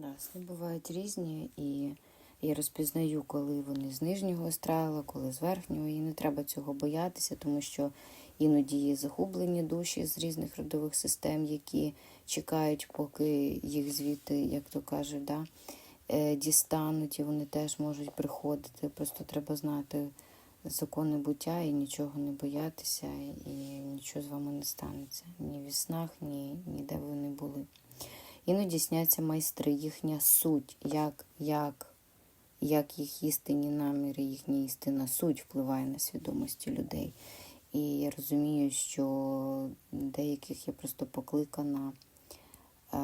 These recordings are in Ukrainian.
Да, сни бувають різні, і я розпізнаю, коли вони з нижнього астрала, коли з верхнього, і не треба цього боятися, тому що іноді є загублені душі з різних родових систем, які чекають, поки їх звідти, як то кажуть, да, е, дістануть, і вони теж можуть приходити. Просто треба знати закони буття і нічого не боятися, і нічого з вами не станеться. Ні в снах, ні, ніде ви не були. Іноді сняться майстри, їхня суть, як, як, як їх істинні наміри, їхня істинна суть впливає на свідомості людей. І я розумію, що деяких я просто покликана е,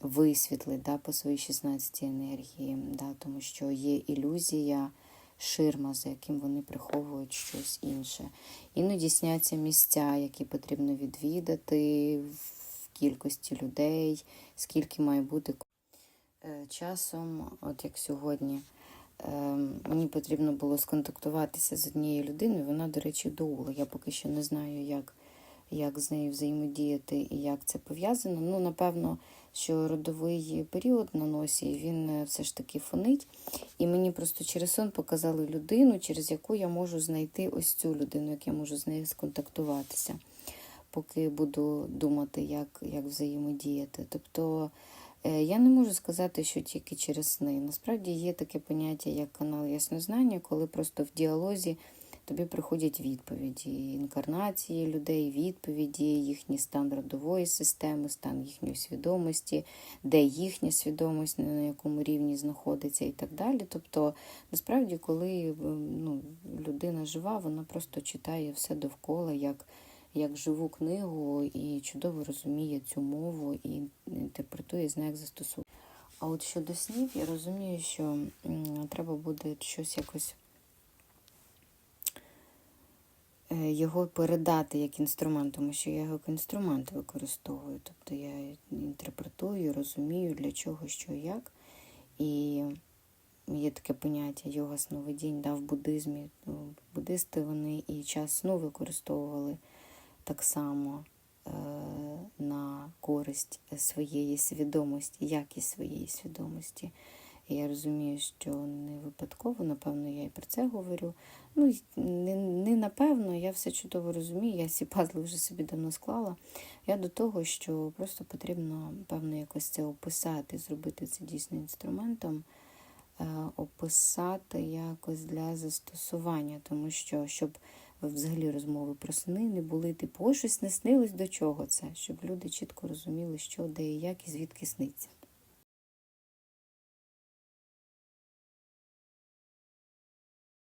висвітлити да, по своїй 16 енергії, да, тому що є ілюзія, ширма, за яким вони приховують щось інше. Іноді сняться місця, які потрібно відвідати кількості людей, скільки має бути Е, часом, от як сьогодні, е, мені потрібно було сконтактуватися з однією людиною. Вона, до речі, доула. Я поки що не знаю, як, як з нею взаємодіяти і як це пов'язано. Ну, напевно, що родовий період на носі він е, все ж таки фонить. І мені просто через сон показали людину, через яку я можу знайти ось цю людину, як я можу з нею сконтактуватися, поки буду думати, як, як взаємодіяти. Тобто. Е, Я не можу сказати, що тільки через сни. Насправді є таке поняття, як канал яснознання, коли просто в діалозі тобі приходять відповіді, інкарнації людей, відповіді, їхній стан родової системи, стан їхньої свідомості, де їхня свідомість, на якому рівні знаходиться і так далі. Тобто, насправді, коли е, ну, людина жива, вона просто читає все довкола, як як живу книгу і чудово розуміє цю мову і інтерпретує знає, як застосувати. А от щодо снів, я розумію, що треба буде щось якось е, його передати як інструмент, тому що я його як інструмент використовую. Тобто я інтерпретую, розумію, для чого, що як. І є таке поняття йога сновидінь да, в буддизмі. Ну, Буддисти вони і час сну використовували так само е, на користь своєї свідомості, якість своєї свідомості. І я розумію, що не випадково, напевно, я і про це говорю. Ну, не, не напевно, я все чудово розумію, я всі пазли вже собі давно склала. Я до того, що просто потрібно, певно, якось це описати, зробити це дійсно інструментом, е, описати якось для застосування, тому що, щоб взагалі розмови про сни не були, типу, ось щось не снилось до чого це, щоб люди чітко розуміли, що, де і як, і звідки сниться.